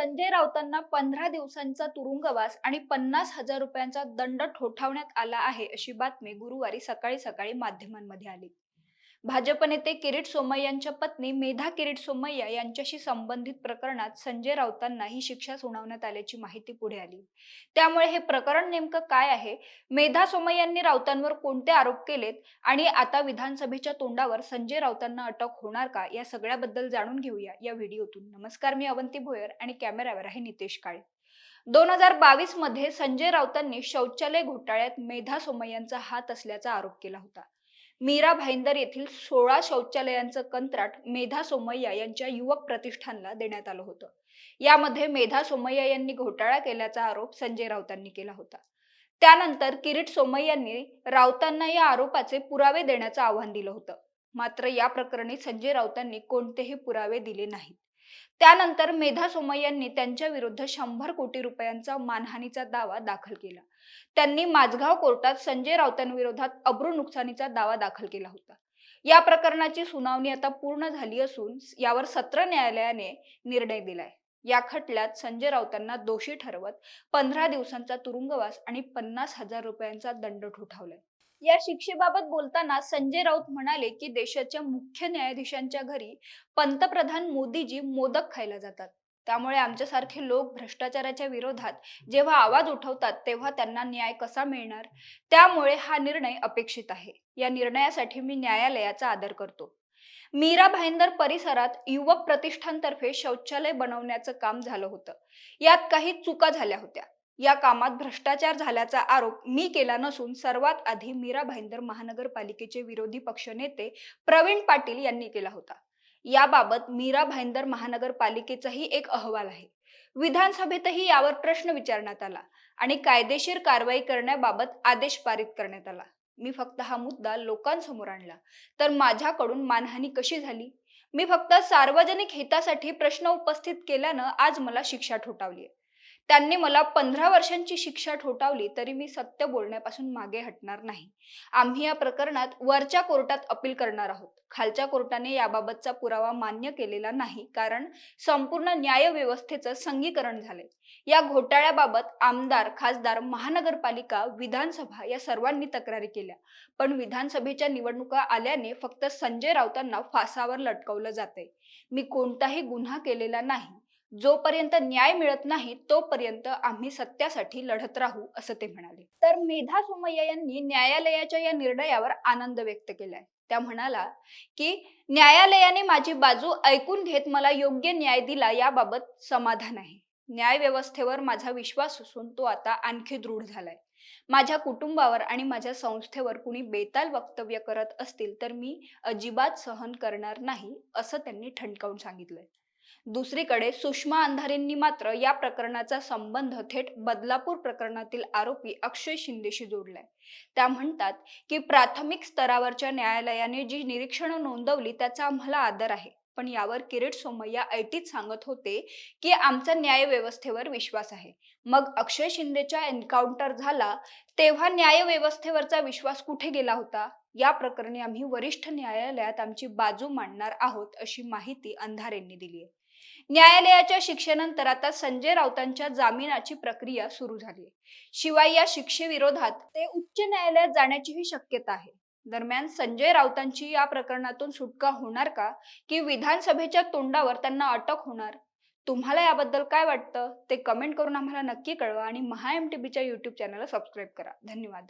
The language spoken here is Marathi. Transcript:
संजय राऊतांना पंधरा दिवसांचा तुरुंगवास आणि पन्नास हजार रुपयांचा दंड ठोठावण्यात आला आहे अशी बातमी गुरुवारी सकाळी सकाळी माध्यमांमध्ये आली. भाजप नेते किरीट सोमय्यांच्या पत्नी मेधा किरीट सोमय्या यांच्याशी संबंधित प्रकरणात संजय राऊतांना ही शिक्षा सुनावण्यात आल्याची माहिती पुढे आली. त्यामुळे हे प्रकरण नेमकं काय आहे? मेधा सोमय्यांनी राऊतांवर कोणते आरोप केलेत? आणि आता विधानसभेच्या तोंडावर संजय राऊतांना अटक होणार का? या सगळ्याबद्दल जाणून घेऊया या व्हिडिओतून. नमस्कार मी अवंती भोयर आणि कॅमेऱ्यावर आहे नितेश काळे. दोन हजार बावीसमध्ये संजय राऊतांनी शौचालय घोटाळ्यात मेधा सोमय्यांचा हात असल्याचा आरोप केला होता. मीरा भाईंदर येथील सोळा शौचालयांचं कंत्राट मेधा सोमय्या यांच्या युवक प्रतिष्ठानला देण्यात आलं होतं. यामध्ये मेधा सोमय्या यांनी घोटाळा केल्याचा आरोप संजय राऊतांनी केला होता. त्यानंतर किरीट सोमय्यांनी राऊतांना या आरोपाचे पुरावे देण्याचं आव्हान दिलं होतं. मात्र या प्रकरणी संजय राऊतांनी कोणतेही पुरावे दिले नाहीत. त्यानंतर मेधा सोमय्यांनी त्यांच्या विरुद्ध शंभर कोटी रुपयांचा मानहानीचा दावा दाखल केला. त्यांनी माझगाव कोर्टात संजय राऊतांविरोधात अब्रू नुकसानीचा दावा दाखल केला होता. या प्रकरणाची सुनावणी आता पूर्ण झाली असून यावर सत्र न्यायालयाने निर्णय दिलाय. या खटल्यात संजय राऊतांना दोषी ठरवत पंधरा दिवसांचा तुरुंगवास आणि पन्नास हजार रुपयांचा दंड ठोठावलाय. या शिक्षेबाबत बोलताना संजय राऊत म्हणाले की देशाच्या मुख्य न्यायाधीशांच्या घरी पंतप्रधान मोदीजी मोदक खायला जातात. त्यामुळे आमच्यासारखे लोक भ्रष्टाचाराच्या विरोधात जेव्हा आवाज उठवतात तेव्हा त्यांना न्याय कसा मिळणार? त्यामुळे हा निर्णय अपेक्षित आहे. या निर्णयासाठी मी न्यायालयाचा आदर करतो. मीरा भाईंदर परिसरात युवक प्रतिष्ठानतर्फे शौचालय बनवण्याचं काम झालं होतं. यात काही चुका झाल्या होत्या. या कामात भ्रष्टाचार झाल्याचा आरोप मी केला नसून सर्वात आधी मीरा भाईंदर महानगरपालिकेचे विरोधी पक्षनेते प्रवीण पाटील यांनी केला होता. याबाबत मीरा भाईंदर महानगरपालिकेचाही एक अहवाल आहे. विधानसभेतही यावर प्रश्न विचारण्यात आला आणि कायदेशीर कारवाई करण्याबाबत आदेश पारित करण्यात आला. मी फक्त हा मुद्दा लोकांसमोर आणला. तर माझ्याकडून मानहानी कशी झाली? मी फक्त सार्वजनिक हितासाठी प्रश्न उपस्थित केल्यानं आज मला शिक्षा ठोठावली त्यांनी मला पंधरा वर्षांची शिक्षा ठोठावली तरी मी सत्य बोलण्यापासून मागे हटणार नाही. आम्ही या प्रकरणात वरच्या कोर्टात अपील करणार आहोत. खालच्या कोर्टाने याबाबतचा पुरावा मान्य केलेला नाही कारण संपूर्ण न्याय व्यवस्थेचं संगीकरण झालंय. या घोटाळ्याबाबत आमदार खासदार महानगरपालिका विधानसभा या सर्वांनी तक्रारी केल्या. पण विधानसभेच्या निवडणुका आल्याने फक्त संजय राऊतांना फासावर लटकवलं जातंय. मी कोणताही गुन्हा केलेला नाही. जोपर्यंत न्याय मिळत नाही तोपर्यंत आम्ही सत्यासाठी लढत राहू असं ते म्हणाले. तर मेधा सोमय्या यांनी न्यायालयाच्या या निर्णयावर आनंद व्यक्त केलाय. त्या म्हणाला की न्यायालयाने माझी बाजू ऐकून घेत मला योग्य न्याय दिला याबाबत समाधान आहे. न्याय व्यवस्थेवर माझा विश्वास असून तो आता आणखी दृढ झालाय. माझ्या कुटुंबावर आणि माझ्या संस्थेवर कुणी बेताल वक्तव्य करत असतील तर मी अजिबात सहन करणार नाही असं त्यांनी ठणकावून सांगितलंय. दुसरीकडे सुषमा अंधारेंनी मात्र या प्रकरणाचा संबंध थेट बदलापूर प्रकरणातील आरोपी अक्षय शिंदेशी जोडलाय. त्या म्हणतात की प्राथमिक स्तरावरच्या न्यायालयाने जी निरीक्षणं नोंदवली त्याचा आम्हाला आदर आहे. पण यावर किरीट सोमय्या ऐटीत सांगत होते की आमचा न्याय व्यवस्थेवर विश्वास आहे. मग अक्षय शिंदेचा एन्काउंटर झाला तेव्हा न्याय व्यवस्थेवरचा विश्वास कुठे गेला होता? या प्रकरणी आम्ही वरिष्ठ न्यायालयात आमची बाजू मांडणार आहोत अशी माहिती अंधारेंनी दिली आहे न्यायालयाच्या शिक्षेनंतर आता संजय राऊतांच्या जामिनाची प्रक्रिया सुरू झाली. शिवाय या शिक्षेविरोधात ते उच्च न्यायालयात जाण्याचीही शक्यता आहे. दरम्यान संजय राऊतांची या प्रकरणातून सुटका होणार का? की विधानसभेच्या तोंडावर त्यांना अटक होणार? तुम्हाला याबद्दल काय वाटतं? ते कमेंट करून आम्हाला नक्की कळवा आणि महा एम टी बीच्या युट्यूब चॅनलला सबस्क्राईब करा. धन्यवाद.